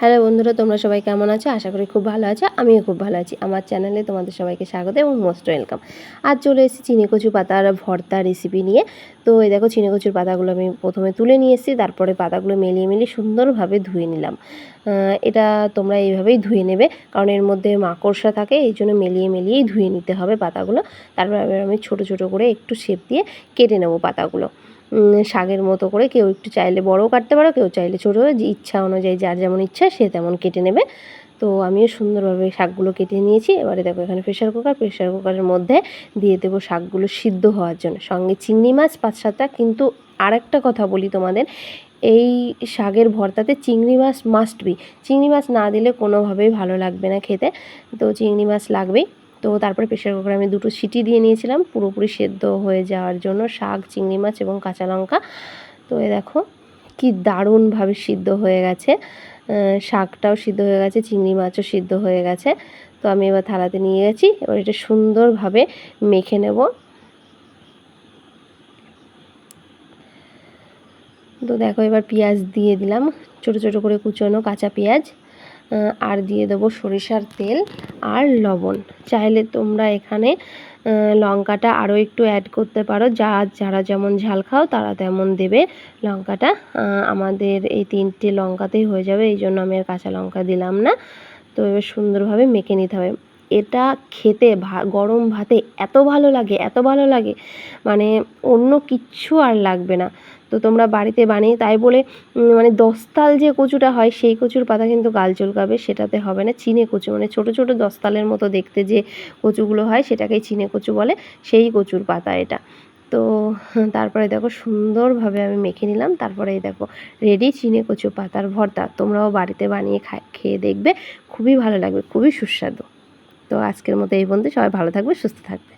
Hello বন্ধুরা, তোমরা সবাই কেমন আছো? আশা করি খুব ভালো আছো। আমিও খুব ভালো আছি। আমার চ্যানেলে তোমাদের সবাইকে স্বাগত এবং মোস্ট ওয়েলকাম। আজ চলে এসেছি চিনিকচু পাতার ভর্তা রেসিপি নিয়ে। তো এই দেখো চিনিকচুর পাতাগুলো আমি প্রথমে তুলে নিয়ে এসেছি, তারপরে পাতাগুলো মেলিয়ে মেলিয়ে সুন্দরভাবে ধুয়ে নিলাম। এটা তোমরা এইভাবেই ধুয়ে নেবে, কারণ এর মধ্যে মাকড়সা থাকে, এই জন্য মেলিয়ে মেলিয়েই ধুয়ে নিতে হবে পাতাগুলো। তারপর আমি ছোট ছোট করে একটু শেপ দিয়ে কেটে নেব পাতাগুলো। শাকের মতো করে কেউ একটু চাইলে বড়ও কাটতে পারো, কেউ চাইলে ছোটো। যে ইচ্ছা অনুযায়ী যার যেমন ইচ্ছা সে তেমন কেটে নেবে। তো আমিও সুন্দরভাবে শাকগুলো কেটে নিয়েছি। এবারে দেখো এখানে প্রেশার কুকার। প্রেশার কুকারের মধ্যে দিয়ে দেবো শাকগুলো সিদ্ধ হওয়ার জন্য। সঙ্গে চিংড়ি মাছ, পাঁচ সাতটা। কিন্তু আরেকটা কথা বলি তোমাদের, এই শাকের ভর্তাতে চিংড়ি মাছ মাস্ট বি চিংড়ি মাছ না দিলে কোনোভাবেই ভালো লাগবে না খেতে। তো চিংড়ি মাছ লাগবেই। তো তারপরে প্রেশার কুকারে আমি দুটো সিটি দিয়ে নিয়েছিলাম পুরোপুরি সেদ্ধ হয়ে যাওয়ার জন্য, শাক, চিংড়ি মাছ এবং কাঁচা লঙ্কা। তো এ দেখো কি দারুণভাবে সিদ্ধ হয়ে গেছে। শাকটাও সিদ্ধ হয়ে গেছে, চিংড়ি মাছও সিদ্ধ হয়ে গেছে। তো আমি এবার থালাতে নিয়ে গেছি, এবার এটা সুন্দরভাবে মেখে নেব। তো দেখো এবার পেঁয়াজ দিয়ে দিলাম, ছোট ছোট করে কুচোনো কাঁচা পেঁয়াজ। আর দিয়ে দেবো সরিষার তেল আর লবণ। চাইলে তোমরা এখানে লঙ্কাটা আরও একটু অ্যাড করতে পারো। যা, যারা যেমন ঝাল খাও, তারা তেমন দেবে লঙ্কাটা। আমাদের এই তিনটে লঙ্কাতেই হয়ে যাবে, এই জন্য আমি আর কাঁচা লঙ্কা দিলাম না। তো এবার সুন্দরভাবে মেখে নিতে হবে। এটা খেতে ভা, গরম ভাতে এত ভালো লাগে, এত ভালো লাগে। মানে অন্য কিচ্ছু আর লাগবে না। তো তোমরা বাড়িতে বানিয়ে, তাই বলে মানে দস্তাল যে কচুটা হয়, সেই কচুর পাতা কিন্তু গাল চুলকাবে, সেটাতে হবে না। চিনে কচু মানে ছোট ছোট দস্তালের মতো দেখতে যে কচুগুলো হয়, সেটাকেই চিনে কচু বলে, সেই কচুর পাতা এটা। তো তারপরে দেখো, সুন্দরভাবে আমি মেখে নিলাম। তারপরে দেখো রেডি চিনে কচু পাতার ভর্তা। তোমরাও বাড়িতে বানিয়ে খায়, খেয়ে দেখবে, খুবই ভালো লাগবে, খুবই সুস্বাদু। তো আজকের মতো এই বন্ধু সবাই ভালো থাকবে সুস্থ থাকবে।